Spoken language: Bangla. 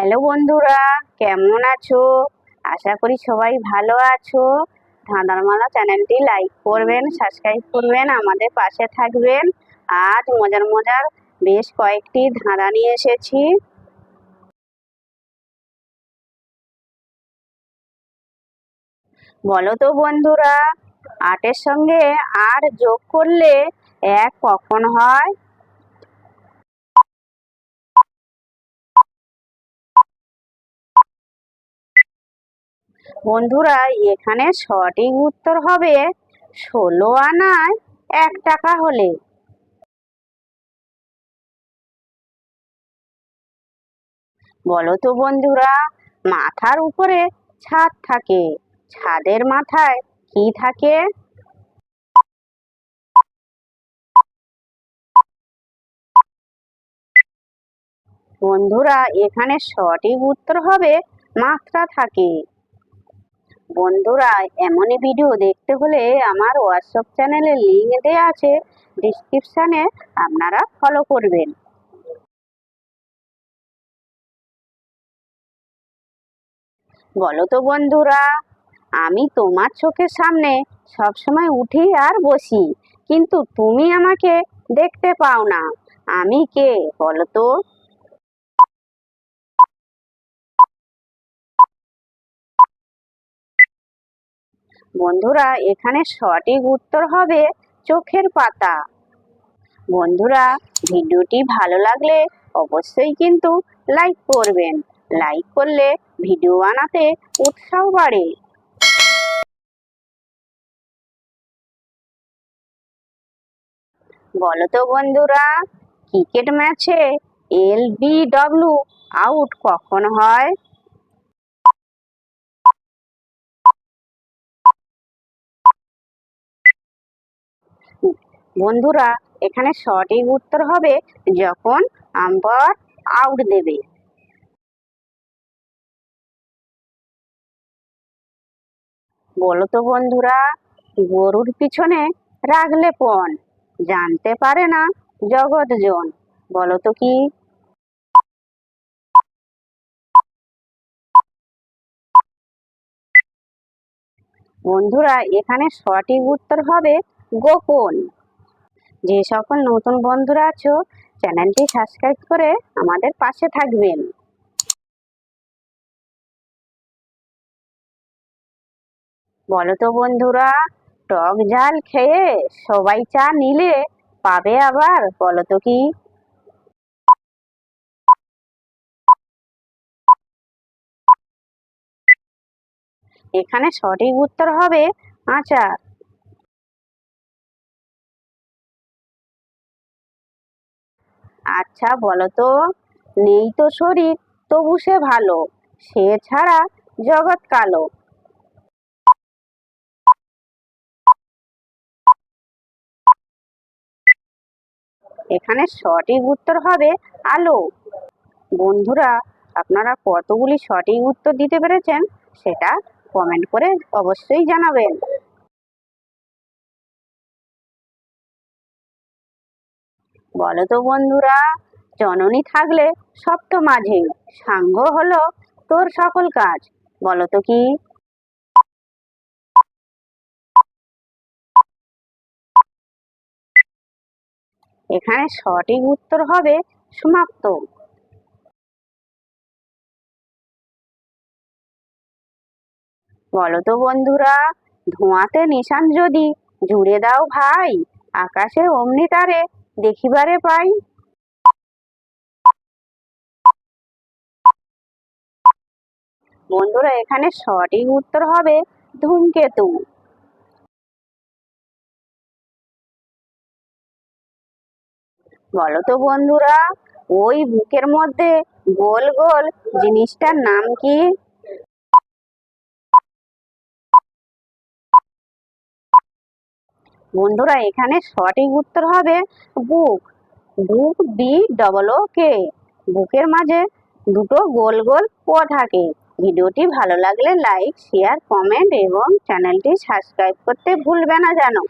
হ্যালো বন্ধুরা, কেমন আছো? আশা করি সবাই ভালো আছো। ধাঁধারমালা চ্যানেলটি লাইক করবেন, সাবস্ক্রাইব করবেন, আমাদের পাশে থাকবেন। আজ মজার মজার বেশ কয়েকটি ধাঁধা নিয়ে এসেছি। বলো তো বন্ধুরা, আটের সঙ্গে আর যোগ করলে এক কখন হয়? বন্ধুরা, এখানে সঠিক উত্তর হবে ষোলো আনায় এক টাকা হলে। বলো তো বন্ধুরা, মাথার উপরে ছাদ থাকে, ছাদের মাথায় কি থাকে? বন্ধুরা, এখানে সঠিক উত্তর হবে মাত্রা থাকে। বন্ধুরা, এমনই ভিডিও দেখতে হলে আমার হোয়াটসঅ্যাপ চ্যানেলে লিঙ্ক দেওয়া আছে ডিসক্রিপশানে আপনারা ফলো করবেন। বলো তো বন্ধুরা, আমি তোমার চোখের সামনে সবসময় উঠি আর বসি, কিন্তু তুমি আমাকে দেখতে পাও না। আমি কে? বলো তো বন্ধুরা, এখানে সঠিক উত্তর হবে চোখের পাতা। বন্ধুরা, ভিডিওটি ভালো লাগলে অবশ্যই কিন্তু লাইক করবেন। লাইক করলে ভিডিও বানাতে উৎসাহ বাড়ে। বলো তো বন্ধুরা, ক্রিকেট ম্যাচে এল বি ডব্লিউ আউট কখন হয়? বন্ধুরা, এখানে সঠিক উত্তর হবে যখন আম্পায়ার আউট দেবে। বলো তো বন্ধুরা, গরুর পিছনে রাখলে পণ, জানতে পারে না জগৎজন, বলো তো কি? বন্ধুরা, এখানে সঠিক উত্তর হবে গোপন। যে সকল নতুন বন্ধুরা আছো, চ্যানেলটি সাবস্ক্রাইব করে আমাদের পাশে থাকবেন। বলো তো বন্ধুরা, টক ঝাল খেয়ে সবাই চা নিলে পাবে আবার বলো তো কি? এখানে সঠিক উত্তর হবে আচার। আচ্ছা বলো তো নেই তো শরীর, তবু সে ভালো। সে ছাড়া জগৎ কালো। এখানে সঠিক উত্তর হবে আলো। বন্ধুরা, আপনারা কতগুলি সঠিক উত্তর দিতে পেরেছেন, সেটা কমেন্ট করে অবশ্যই জানাবেন। বলো তো বন্ধুরা, জননী থাকলে সপ্ত মাঝে সাঙ্গ হলো তোর সকল কাজ বলো তো কি? এখানে সঠিক উত্তর হবে সমাপ্ত। বলো তো বন্ধুরা, ধোঁয়াতে নিশান যদি জুড়ে দাও ভাই, আকাশে অমনি তারে দেখিবারে পাই। বন্ধুরা, এখানে সঠিক উত্তর হবে ধূমকেতু। বলো তো বন্ধুরা, ওই বুকের মধ্যে গোল গোল জিনিসটার নাম কি? বন্ধুরা, এখানে সঠিক উত্তর হবে বুক। বুক বি ডবল ও কে বুকের মাঝে দুটো গোল গোল পো থাকে। ভিডিওটি ভালো লাগলে লাইক শেয়ার কমেন্ট এবং চ্যানেলটি সাবস্ক্রাইব করতে ভুলবে না জানো।